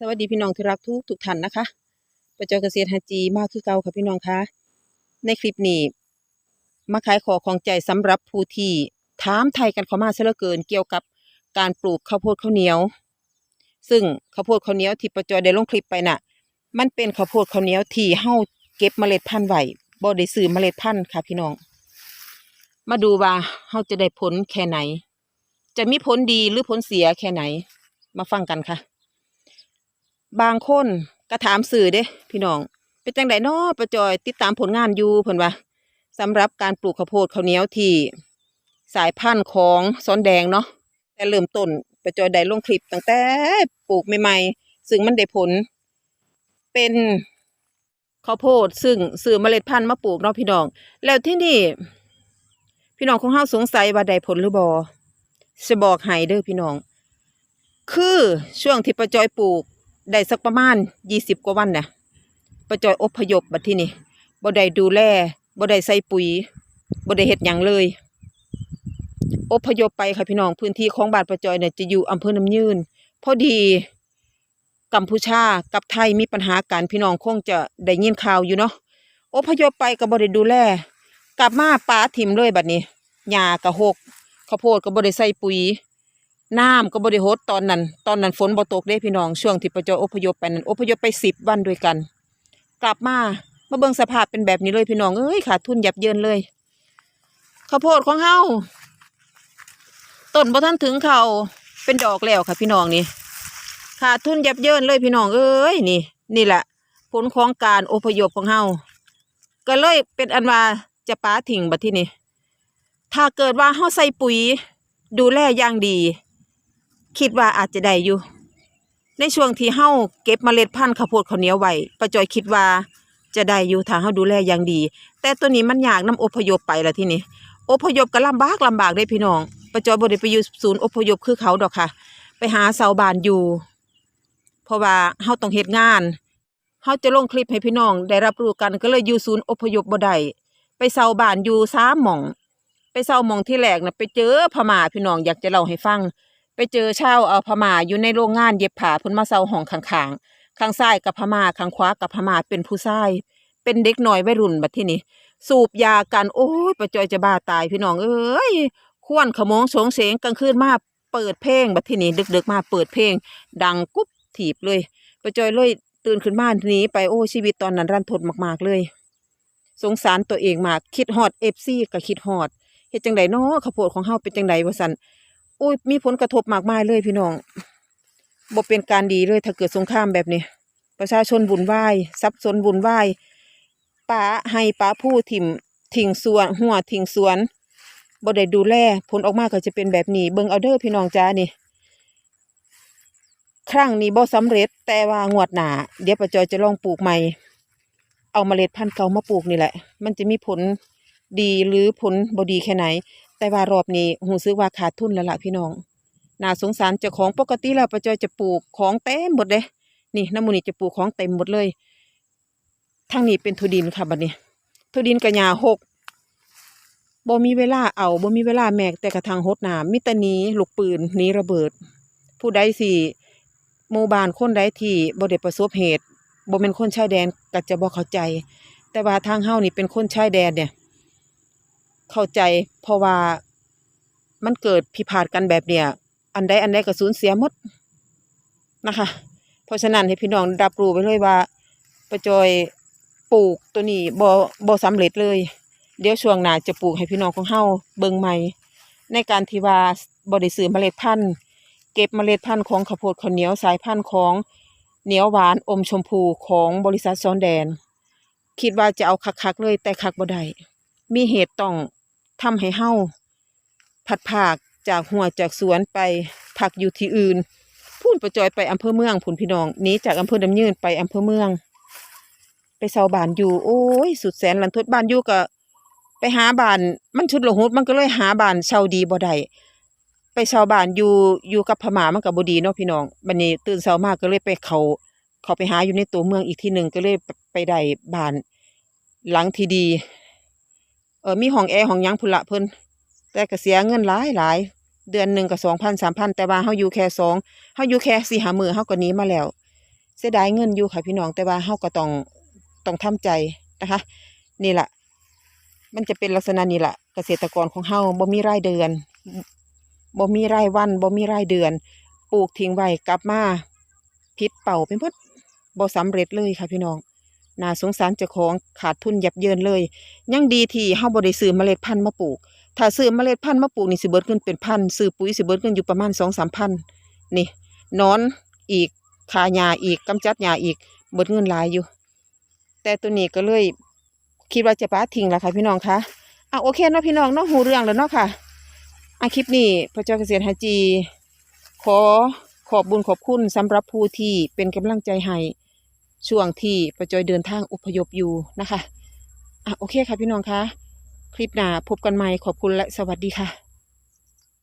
สวัสดีพี่น้องที่รักทุกทุกท่านนะคะประจอเกษตรฮัจีมากคือเก่าค่ะพี่น้องคะในคลิปนี้ มาขายขอของใจสำหรับผู้ที่ถามไทยกันเข้ามาซะเหลือเกินเกี่ยวกับการปลูกข้าวโพดข้าวเหนียว ซึ่งข้าวโพดข้าวเหนียวที่ประจอยได้ลงคลิปไปน่ะ มันเป็นข้าวโพดข้าวเหนียวที่เฮาเก็บเมล็ดพันธุ์ไว้บ่ได้ซื้อเมล็ดพันธุ์ค่ะพี่น้อง มาดูว่าเฮาจะได้ผลแค่ไหน จะมีผลดีหรือผลเสียแค่ไหน มาฟังกันค่ะ บางคนก็ถามสื่อเด้พี่น้อง เป็นจังไดน้อประจอยติดตามผลงานอยู่เพิ่นว่าสำหรับการปลูกข้าวโพดข้าวเหนียวที่สายพันธุ์ของซ้อนแดงเนาะแต่เริ่มต้นประจอยได้ลงคลิปตั้งแต่ปลูกใหม่ๆ ซึ่งมันได้ผล เป็นข้าวโพด ซึ่งซื้อเมล็ดพันธุ์มาปลูกเนาะพี่น้อง แล้วที่นี่ พี่น้องของเฮาสงสัยว่าได้ผลหรือบ่จะบอกให้เด้อพี่น้อง คือช่วงที่ประจอยปลูก ได้สักประมาณยี่สิบกว่าวันเนี่ยประจอยอพยพบัดที่นี่บ่ได้ดูแลบ่ได้ใส่ปุ๋ยบ่ได้เฮ็ดหยังเลยอพยพไปค่ะพี่น้องพื้นที่ของบานประจอยเนี่ยจะอยู่อำเภอน้ำยืนพอดีกัมพูชากับไทยมีปัญหากันพี่น้องคงจะได้ยินข่าวอยู่เนาะอพยพไปก็บ่ได้ดูแล กลับมาป่าถิ่มเลยบัดนี้หญ้ากระหกข้าวโพดก็บ่ได้ใส่ปุ๋ย น้ำก็บริโภคตอนนั้น ตอนนั้นฝนบ่ตกเด้พี่น้องช่วงที่ประจอยอพยพไปนั้นอพยพไปสิบวันด้วยกัน กลับมามาเบิ่งสภาพเป็นแบบนี้เลยพี่น้องเอ้ยขาดทุนยับเยินเลยข้าวโพดของเฮาต้นบ่ทันถึงเขาเป็นดอกแล้วค่ะพี่น้องนี่ขาดทุนยับเยินเลยพี่น้องเอ้ยนี่ นี่แหละผลของการอพยพของเฮาก็เลยเป็นอันว่าจะป้าทิ้งบัดที่นี่ถ้าเกิดว่าเฮาใส่ปุ๋ย ดูแลอย่างดี คิดว่าอาจจะได้อยู่ ในช่วงที่เฮาเก็บเมล็ดพันธุ์ข้าวโพดข้าวเหนียวไว้ป้าจอยคิดว่าจะได้อยู่ถ้าเฮาดูแลอย่างดี แต่ตัวนี้มันยากน้ำอพยพไปละที่นี่อพยพก็ลำบากลำบากได้พี่น้องป้าจอยบ่ได้ไปอยู่ศูนย์อพยพคือเขาดอกค่ะ ไปหาเสาบานอยู่ เพราะว่าเฮาต้องเฮ็ดงานเฮาจะลงคลิปให้พี่น้อง ได้รับรู้กันก็เลยอยู่ศูนย์อพยพบ่ได้ไปเสาบ้านอยู่สามหม่อง ไปเศร้าหมองที่แรกนะไปเจอพม่าพี่น้องอยากจะเล่าให้ฟัง ไปเจอชาวเอาพม่าอยู่ในโรงงานเย็บผ้าพิ่นมาเศร้าห้องข้างๆข้างซ้ายกับพม่าข้างขวากับพม่าเป็นผู้ชาย เป็นเด็กน้อยวัยรุ่นบัดที่นี้สูบยากันโอ้ยประจอยจะบ้าตายพี่น้องเอ้ยควนขโมงโฉงเสงกลางคืนมาเปิดเพลงบัดที่นี้ดึกๆมาเปิดเพลง ดังกุ๊บถีบเลยประจอยเลยตื่นขึ้นมาหนีไปโอ้ชีวิตตอนนั้นรันทดมากๆเลย สงสารตัวเองมากคิดฮอดเอฟซีก็คิดฮอดเฮ็ดจังไดเนาะข้าวโพดของเฮาเป็นจังไดว่าซั่น อุ้ยมีผลกระทบมากมายเลยพี่น้องบ่เป็นการดีเลยถ้าเกิดสงครามแบบนี้ ประชาชนวุ่นวายสับสนวุ่นวายป่าให้ป่าผู้ถิ่มทิ้งสวน หัวทิ้งสวนบ่ได้ดูแลผลออกมาก็จะเป็นแบบนี้ เบิ่งเอาเด้อพี่น้องจ้านี่ ครั้งนี้บ่สำเร็จ แต่ว่างวดหนาเดี๋ยวป้าจอยจะลองปลูกใหม่ เอาเมล็ดพันธุ์เก่ามาปลูกนี่แหละ มันจะมีผลดีหรือผลบดีแค่ไหน แต่ว่ารอบนี้หูซื้อว่าขาดทุนแล้วล่ะพี่น้องน่าสงสารเจ้าของปกติแล้วป้าจอยจะปลูกของเต็มหมดเลยนี่น้ำมูนี่จะปลูกของเต็มหมดเลยทางนี้เป็นทุดินค่ะบัดนี้ ทุดินกระยาหกบ่มีเวลาเอาบ่มีเวลาแมกแต่กระทางหดน้ำมิตรนี้ลูกปืนนี้ระเบิด ผู้ใดสิหมู่บ้านคนใดที่บ่ได้ประสบเหตุบ่เป็นคนชายแดนก็จะบ่เข้าใจ แต่ว่าทางเฮานี่เป็นคนชายแดนเนี่ย เข้าใจ เพราะว่ามันเกิดพิพาทกันแบบเนี้ยอันใดอันใดก็สูญเสียหมดนะคะ เพราะฉะนั้นให้พี่น้องรับรู้ไปเลยว่าประจอยปลูกตัวนี้บ่บ่สำเร็จเลย เดี๋ยวช่วงหน้าจะปลูกให้พี่น้องของเฮาเบิ่งใหม่ ในการที่ว่าบ่ได้ซื้อเมล็ดพันธุ์ เก็บเมล็ดพันธุ์ของข้าวโพดข้าวเหนียวสายพันธุ์ของเหนียวหวานอมชมพูของบริษัทซ้อนแดน คิดว่าจะเอาคักๆเลยแต่คักบ่ได้มีเหตุต้อง ทำให้เฮาผัดผากจากหัวจากสวนไปผักอยู่ที่อื่นพูนประจอยไปอำเภอเมืองผุนพี่น้องหนีจากอำเภอดำยืนไปอำเภอเมือง ไปเซาบ้านอยู่ โอ้ย สุดแสนลันทดบ้านอยู่ก็ไปหาบ้านมันชุดลหุดมันก็เลยหาบ้านเชาดีบ่ได้ไปเช่าบ้านอยู่อยู่กับพม่ามันก็บ่ดีเนาะพี่น้องบัดนี้ตื่นเช้ามากก็เลยไปเขาเขาไปหาอยู่ในตัวเมืองอีกที่หนึ่งก็เลยไปได้บ้านหลังที่ดี เออมีห้องแอร์ห้องยังพุ่นละเพิ่นแต่ก็เสียเงินหลายหลายเดือนหนึ่งก็สองพันสามพันแต่ว่าเฮาอยู่แค่สองเฮาอยู่แค่สี่หามือเฮาก็หนีมาแล้ว เสียดายเงินอยู่ค่ะพี่น้องแต่ว่าเฮาก็ต้องต้องทำใจนะคะ นี่แหละมันจะเป็นลักษณะนี้แหละเกษตรกรของเฮาบ่มีรายเดือนบ่มีรายวันบ่มีรายเดือน ปลูกทิ้งไว้กลับมาพิษเป่าไปหมดบ่สำเร็จเลยค่ะพี่น้อง น่าสงสารเจ้าของขาดทุนยับเยินเลย ยังดีที่เฮาบ่ได้ซื้อเมล็ดพันธุ์มาปลูก ถ้าซื้อเมล็ดพันธุ์มาปลูกนี่สิเบิดเงินเป็นพันซื้อปุ๋ยสิเบิดเงินอยู่ประมาณ2-3พันนี่นอนอีกคาหญ้าอีกกำจัดหญ้าอีกเบิดเงินหลายอยู่ แต่ตัวนี้ก็เลยคิดว่าจะป้าทิ้งแล้วค่ะพี่น้องคะอะโอเคเนาะพี่น้องเนาะหูเรื่องแล้วเนาะค่ะอะคลิปนี้พระเจ้าเกษตรฮาจี ขอขอบบุญขอบคุณสำหรับผู้ที่เป็นกำลังใจให้ ช่วงที่ประจอยเดินทางอพยพอยู่นะคะอะโอเคค่ะพี่น้องคะคลิปหน้าพบกันใหม่ขอบคุณและสวัสดีค่ะ